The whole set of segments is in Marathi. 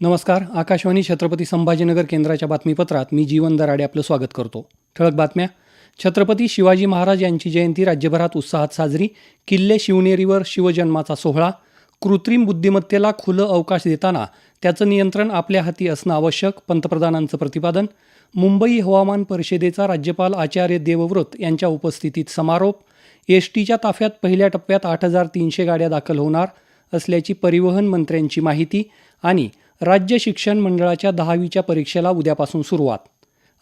नमस्कार आकाशवाणी छत्रपती संभाजीनगर केंद्राच्या बातमीपत्रात मी जीवन दराडे आपलं स्वागत करतो. ठळक बातम्या. छत्रपती शिवाजी महाराज यांची जयंती राज्यभरात उत्साहात साजरी किल्ले शिवनेरीवर शिवजन्माचा सोहळा कृत्रिम बुद्धिमत्तेला खुलं अवकाश देताना त्याचं नियंत्रण आपल्या हाती असणं आवश्यक पंतप्रधानांचं प्रतिपादन मुंबई हवामान परिषदेचा राज्यपाल आचार्य देवव्रत यांच्या उपस्थितीत समारोप एसटीच्या ताफ्यात पहिल्या टप्प्यात आठ हजार तीनशे गाड्या दाखल होणार असल्याची परिवहन मंत्र्यांची माहिती आणि राज्य शिक्षण मंडळाच्या दहावीच्या परीक्षेला उद्यापासून सुरुवात.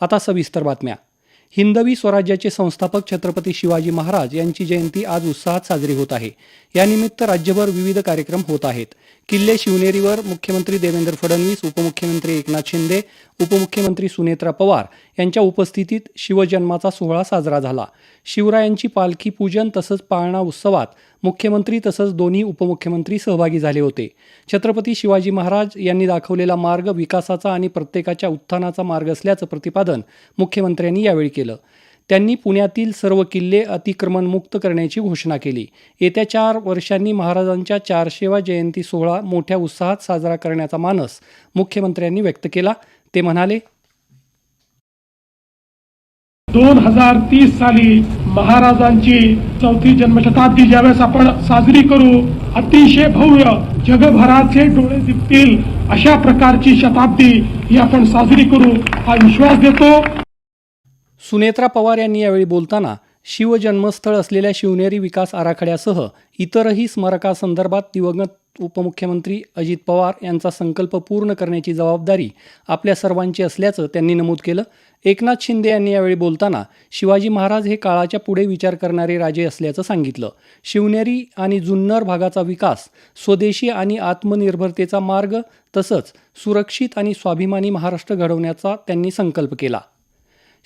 आता सविस्तर बातम्या. हिंदवी स्वराज्याचे संस्थापक छत्रपती शिवाजी महाराज यांची जयंती आज उत्साहात साजरी होत आहे. यानिमित्त राज्यभर विविध कार्यक्रम होत आहेत. किल्ले शिवनेरीवर मुख्यमंत्री देवेंद्र फडणवीस उपमुख्यमंत्री एकनाथ शिंदे उपमुख्यमंत्री सुनेत्रा पवार यांच्या उपस्थितीत शिवजन्माचा सोहळा साजरा झाला. शिवरायांची पालखी पूजन तसंच पाळणा उत्सवात मुख्यमंत्री तसंच दोन्ही उपमुख्यमंत्री सहभागी झाले होते. छत्रपती शिवाजी महाराज यांनी दाखवलेला मार्ग विकासाचा आणि प्रत्येकाच्या उत्थानाचा मार्ग असल्याचं प्रतिपादन मुख्यमंत्र्यांनी यावेळी केलं. त्यांनी पुण्यातील सर्व किल्ले अतिक्रमणमुक्त करण्याची घोषणा केली. येत्या चार वर्षांनी महाराजांच्या चारशेवा जयंती सोहळा मोठ्या उत्साहात साजरा करण्याचा मानस मुख्यमंत्र्यांनी व्यक्त केला. ते म्हणाले दोन हजार तीस साली महाराजांची चौथी जन्मशताब्दी ज्यावेळेस आपण साजरी करू अतिशय भव्य जगभराचे डोळे दिसतील अशा प्रकारची शताब्दी ही आपण साजरी करू हा विश्वास देतो. सुनेत्रा पवार यांनी यावेळी बोलताना शिवजन्मस्थळ असलेल्या शिवनेरी विकास आराखड्यासह इतरही स्मारकासंदर्भात दिवंगत उपमुख्यमंत्री अजित पवार यांचा संकल्प पूर्ण करण्याची जबाबदारी आपल्या सर्वांची असल्याचं त्यांनी नमूद केलं. एकनाथ शिंदे यांनी यावेळी बोलताना शिवाजी महाराज हे काळाच्या पुढे विचार करणारे राजे असल्याचं सांगितलं. शिवनेरी आणि जुन्नर भागाचा विकास स्वदेशी आणि आत्मनिर्भरतेचा मार्ग तसंच सुरक्षित आणि स्वाभिमानी महाराष्ट्र घडवण्याचा त्यांनी संकल्प केला.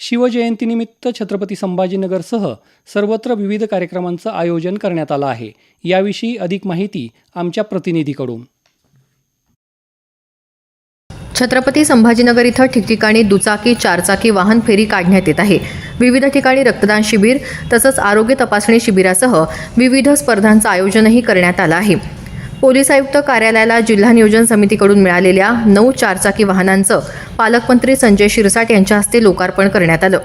शिवजयंतीनिमित्त छत्रपती संभाजीनगरसह सर्वत्र विविध कार्यक्रमांचं आयोजन करण्यात आलं आहे. याविषयी अधिक माहिती आमच्या प्रतिनिधीकडून. छत्रपती संभाजीनगर इथं ठिकठिकाणी दुचाकी चारचाकी वाहन फेरी काढण्यात येत आहे. विविध ठिकाणी रक्तदान शिबिर तसंच आरोग्य तपासणी शिबिरासह विविध स्पर्धांचं आयोजनही करण्यात आलं आहे. पोलीस आयुक्त कार्यालयाला जिल्हा नियोजन समितीकडून मिळालेल्या नऊ चारचाकी वाहनांचं पालकमंत्री संजय शिरसाट यांच्या हस्ते लोकार्पण करण्यात आलं.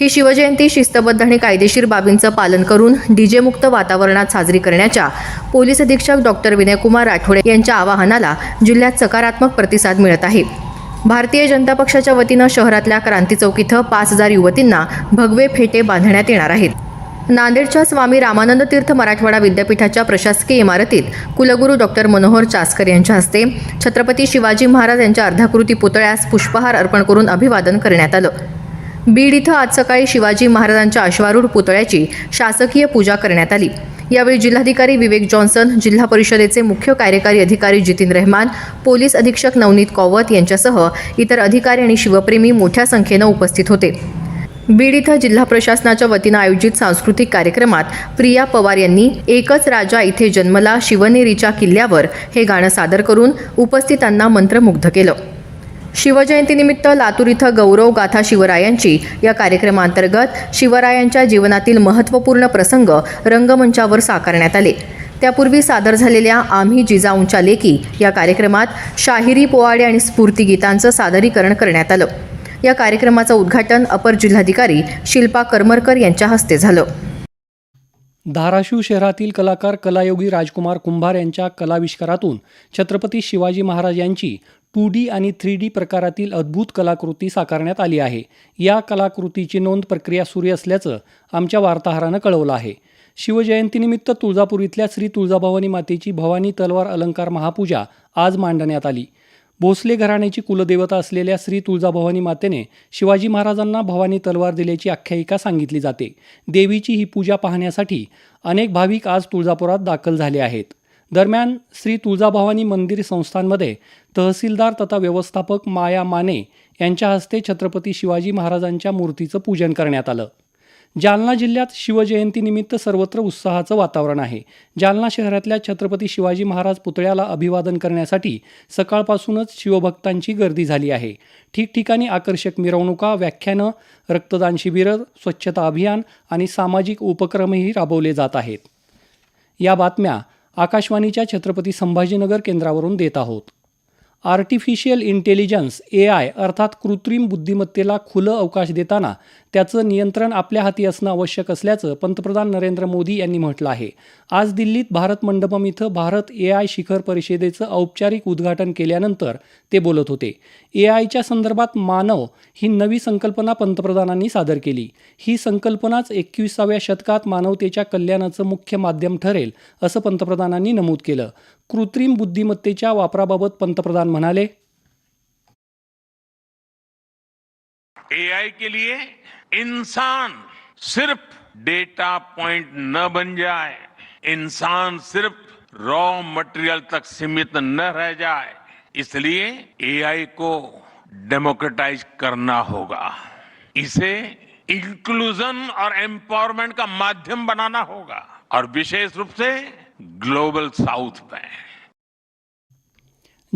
ही शिवजयंती शिस्तबद्ध आणि कायदेशीर बाबींचं पालन करून डीजेमुक्त वातावरणात साजरी करण्याच्या पोलीस अधीक्षक डॉक्टर विनयकुमार राठोडे यांच्या आवाहनाला जिल्ह्यात सकारात्मक प्रतिसाद मिळत आहे. भारतीय जनता पक्षाच्या वतीनं शहरातल्या क्रांती चौक इथं पाच हजार युवतींना भगवे फेटे बांधण्यात येणार आहेत. नांदेडच्या स्वामी रामानंद तीर्थ मराठवाडा विद्यापीठाच्या प्रशासकीय इमारतीत कुलगुरू डॉक्टर मनोहर चासकर यांच्या हस्ते छत्रपती शिवाजी महाराज यांच्या अर्धाकृती पुतळ्यास पुष्पहार अर्पण करून अभिवादन करण्यात आलं. बीड इथं आज सकाळी शिवाजी महाराजांच्या अश्वारूढ पुतळ्याची शासकीय पूजा करण्यात आली. यावेळी जिल्हाधिकारी विवेक जॉन्सन जिल्हा परिषदेचे मुख्य कार्यकारी अधिकारी जितीन रहमान पोलीस अधीक्षक नवनीत कौवत यांच्यासह इतर अधिकारी आणि शिवप्रेमी मोठ्या संख्येनं उपस्थित होते. बीड इथं जिल्हा प्रशासनाच्या वतीनं आयोजित सांस्कृतिक कार्यक्रमात प्रिया पवार यांनी एकच राजा इथे जन्मला शिवनेरीच्या किल्ल्यावर हे गाणं सादर करून उपस्थितांना मंत्रमुग्ध केलं. शिवजयंतीनिमित्त लातूर इथं गौरव गाथा शिवरायांची या कार्यक्रमांतर्गत शिवरायांच्या जीवनातील महत्त्वपूर्ण प्रसंग रंगमंचावर साकारण्यात आले. त्यापूर्वी सादर झालेल्या आम्ही जिजाऊंच्या लेकी या कार्यक्रमात शाहिरी पोवाडे आणि स्फूर्ती गीतांचं सादरीकरण करण्यात आलं. या कार्यक्रमाचं उद्घाटन अपर जिल्हाधिकारी शिल्पा करमरकर यांच्या हस्ते झालं. धाराशिव शहरातील कलाकार कलायोगी राजकुमार कुंभार यांच्या कलाविष्कारातून छत्रपती शिवाजी महाराज यांची टू डी आणि थ्री डी प्रकारातील अद्भुत कलाकृती साकारण्यात आली आहे. या कलाकृतीची नोंद प्रक्रिया सुरू असल्याचं आमच्या वार्ताहरानं कळवलं आहे. शिवजयंतीनिमित्त तुळजापूर इथल्या श्री तुळजाभवानी मातेची भवानी तलवार अलंकार महापूजा आज मांडण्यात आली. भोसले घराण्याची कुलदेवता असलेल्या श्री तुळजाभवानी मातेने शिवाजी महाराजांना भवानी तलवार दिल्याची आख्यायिका सांगितली जाते. देवीची ही पूजा पाहण्यासाठी अनेक भाविक आज तुळजापुरात दाखल झाले आहेत. दरम्यान श्री तुळजाभवानी मंदिर संस्थांमध्ये तहसीलदार तथा व्यवस्थापक माया माने यांच्या हस्ते छत्रपती शिवाजी महाराजांच्या मूर्तीचं पूजन करण्यात आलं. जालना जिल्ह्यात शिवजयंतीनिमित्त सर्वत्र उत्साहाचं वातावरण आहे. जालना शहरातल्या छत्रपती शिवाजी महाराज पुतळ्याला अभिवादन करण्यासाठी सकाळपासूनच शिवभक्तांची गर्दी झाली आहे. ठिकठिकाणी आकर्षक मिरवणुका व्याख्यानं रक्तदान शिबिरं स्वच्छता अभियान आणि सामाजिक उपक्रमही राबवले जात आहेत. या बातम्या आकाशवाणीच्या छत्रपती संभाजीनगर केंद्रावरून देत आहोत. आर्टिफिशियल इंटेलिजन्स ए आय अर्थात कृत्रिम बुद्धिमत्तेला खुलं अवकाश देताना त्याचं नियंत्रण आपल्या हाती असणं आवश्यक असल्याचं पंतप्रधान नरेंद्र मोदी यांनी म्हटलं आहे. आज दिल्लीत भारत मंडपम इथं भारत ए आय शिखर परिषदेचं औपचारिक उद्घाटन केल्यानंतर ते बोलत होते. ए आयच्या संदर्भात मानव ही नवी संकल्पना पंतप्रधानांनी सादर केली. ही संकल्पनाच एकविसाव्या शतकात मानवतेच्या कल्याणाचं मुख्य माध्यम ठरेल असं पंतप्रधानांनी नमूद केलं. कृत्रिम बुद्धिमत्तेच्या वापराबाबत पंतप्रधान म्हणाले एआई के लिए इंसान सिर्फ़ डेटा पॉइंट न बन जाए, इंसान सिर्फ़ रॉ मटेरियल तक सीमित न रह जाए, इसलिए एआई को डेमोक्रेटाइज करना होगा। इसे इंक्लूजन और एम्पावरमेंट का माध्यम बनाना होगा, और विशेष रूप से ग्लोबल साउथ में।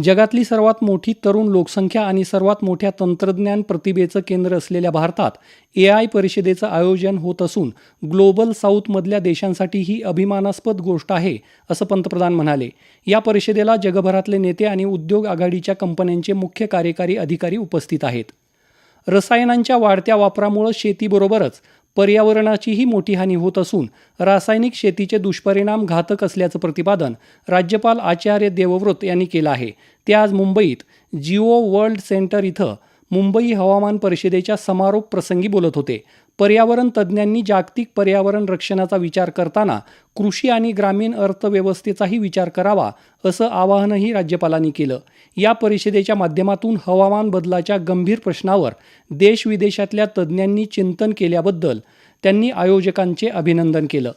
जगातली सर्वात मोठी तरुण लोकसंख्या आणि सर्वात मोठ्या तंत्रज्ञान प्रतिभेचं केंद्र असलेल्या भारतात ए आय परिषदेचं आयोजन होत असून ग्लोबल साऊथमधल्या देशांसाठी ही अभिमानास्पद गोष्ट आहे असं पंतप्रधान म्हणाले. या परिषदेला जगभरातले नेते आणि उद्योग आघाडीच्या कंपन्यांचे मुख्य कार्यकारी अधिकारी उपस्थित आहेत. रसायनांच्या वाढत्या वापरामुळं शेतीबरोबरच पर्यावरणाचीही मोठी हानी होत असून रासायनिक शेतीचे दुष्परिणाम घातक असल्याचं प्रतिपादन राज्यपाल आचार्य देवव्रत यांनी केलं आहे. ते आज मुंबईत जिओ वर्ल्ड सेंटर इथं मुंबई हवामान परिषदेच्या समारोप प्रसंगी बोलत होते. पर्यावरण तज्ज्ञांनी जागतिक पर्यावरण रक्षणाचा विचार करताना कृषी आणि ग्रामीण अर्थव्यवस्थेचाही विचार करावा असं आवाहनही राज्यपालांनी केलं. या परिषदेच्या माध्यमातून हवामान बदलाच्या गंभीर प्रश्नावर देशविदेशातल्या तज्ज्ञांनी चिंतन केल्याबद्दल त्यांनी आयोजकांचे अभिनंदन केलं.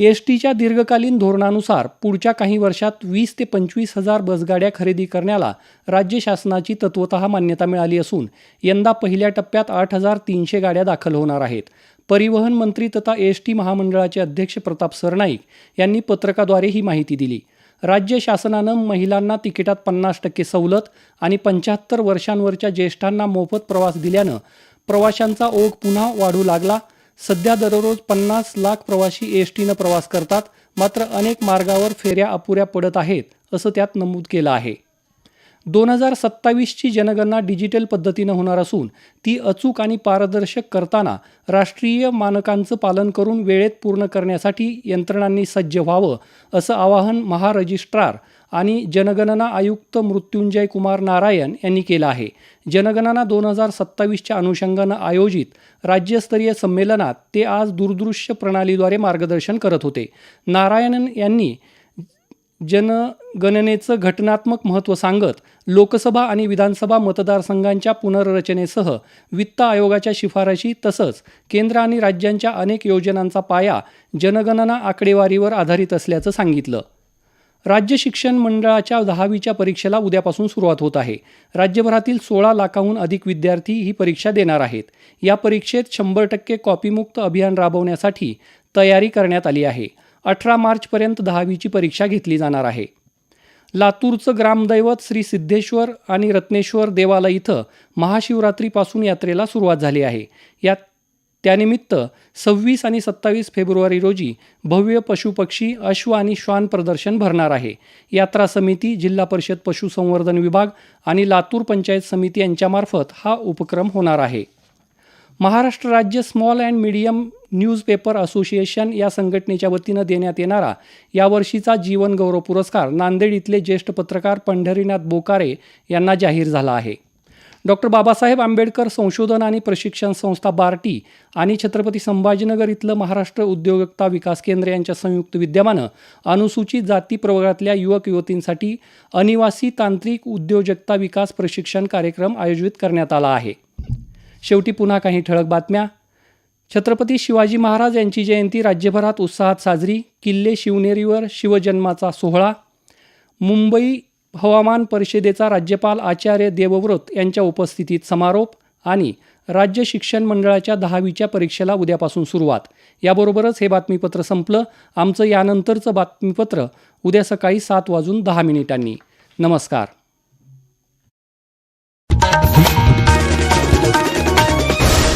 एस टीच्या दीर्घकालीन धोरणानुसार पुढच्या काही वर्षात वीस ते पंचवीस हजार बसगाड्या खरेदी करण्याला राज्य शासनाची तत्वत मान्यता मिळाली असून यंदा पहिल्या टप्प्यात आठ हजार तीनशे गाड्या दाखल होणार आहेत. परिवहन मंत्री तथा एस टी महामंडळाचे अध्यक्ष प्रताप सरनाईक यांनी पत्रकाद्वारे ही माहिती दिली. राज्य शासनानं महिलांना तिकिटात पन्नास टक्के सवलत आणि पंच्याहत्तर वर्षांवरच्या ज्येष्ठांना मोफत प्रवास दिल्यानं प्रवाशांचा ओघ पुन्हा वाढू लागला सध्या दररोज पन्नास लाख प्रवासी एस टीनं प्रवास करतात मात्र अनेक मार्गावर फेऱ्या अपुऱ्या पडत आहेत असं त्यात नमूद केलं आहे. दोन हजार सत्तावीसची जनगणना डिजिटल पद्धतीनं होणार असून ती अचूक आणि पारदर्शक करताना राष्ट्रीय मानकांचं पालन करून वेळेत पूर्ण करण्यासाठी यंत्रणांनी सज्ज व्हावं असं आवाहन महारजिस्ट्रार आणि जनगणना आयुक्त मृत्युंजय कुमार नारायण यांनी केलं आहे. जनगणना दोन हजार सत्तावीसच्या अनुषंगानं आयोजित राज्यस्तरीय संमेलनात ते आज दूरदृश्य प्रणालीद्वारे मार्गदर्शन करत होते. नारायणन यांनी जनगणनेचं घटनात्मक महत्त्व सांगत लोकसभा आणि विधानसभा मतदारसंघांच्या पुनर्रचनेसह वित्त आयोगाच्या शिफारशी तसंच केंद्र आणि राज्यांच्या अनेक योजनांचा पाया जनगणना आकडेवारीवर आधारित असल्याचं सांगितलं. राज्य शिक्षण मंडळाच्या दहावीच्या परीक्षेला उद्यापासून सुरुवात होत आहे. राज्यभरातील सोळा लाखाहून अधिक विद्यार्थी ही परीक्षा देणार आहेत. या परीक्षेत शंभर टक्के कॉपीमुक्त अभियान राबवण्यासाठी तयारी करण्यात आली आहे. अठरा मार्चपर्यंत दहावीची परीक्षा घेतली जाणार आहे. लातूरचं ग्रामदैवत श्री सिद्धेश्वर आणि रत्नेश्वर देवालय इथं महाशिवरात्रीपासून यात्रेला सुरुवात झाली आहे. यात त्यानिमित्त सव्वीस आणि सत्तावीस फेब्रुवारी रोजी भव्य पशुपक्षी अश्व आणि श्वान प्रदर्शन भरणार आहे. यात्रा समिती जिल्हा परिषद पशुसंवर्धन विभाग आणि लातूर पंचायत समिती यांच्यामार्फत हा उपक्रम होणार आहे. महाराष्ट्र राज्य small and medium newspaper association या संघटनेच्या वतीनं देण्यात येणारा यावर्षीचा जीवनगौरव पुरस्कार नांदेड इथले ज्येष्ठ पत्रकार पंढरीनाथ बोकारे यांना जाहीर झाला आहे. डॉक्टर बाबासाहेब आंबेडकर संशोधन आणि प्रशिक्षण संस्था बार्टी आणि छत्रपती संभाजीनगर इथलं महाराष्ट्र उद्योजकता विकास केंद्र यांच्या संयुक्त विद्यमानं अनुसूचित जाती प्रवर्गातल्या युवक युवतींसाठी अनिवासी तांत्रिक उद्योजकता विकास प्रशिक्षण कार्यक्रम आयोजित करण्यात आला आहे. शेवटी पुन्हा काही ठळक बातम्या. छत्रपती शिवाजी महाराज यांची जयंती राज्यभरात उत्साहात साजरी. किल्ले शिवनेरीवर शिवजन्माचा सोहळा. मुंबई हवामान परिषदेचा राज्यपाल आचार्य देवव्रत यांच्या उपस्थितीत समारोप आणि राज्य शिक्षण मंडळाच्या दहावीच्या परीक्षेला उद्यापासून सुरुवात. याबरोबरच हे बातमीपत्र संपलं. आमचं यानंतरचं बातमीपत्र उद्या सकाळी सात वाजून दहा मिनिटांनी. नमस्कार.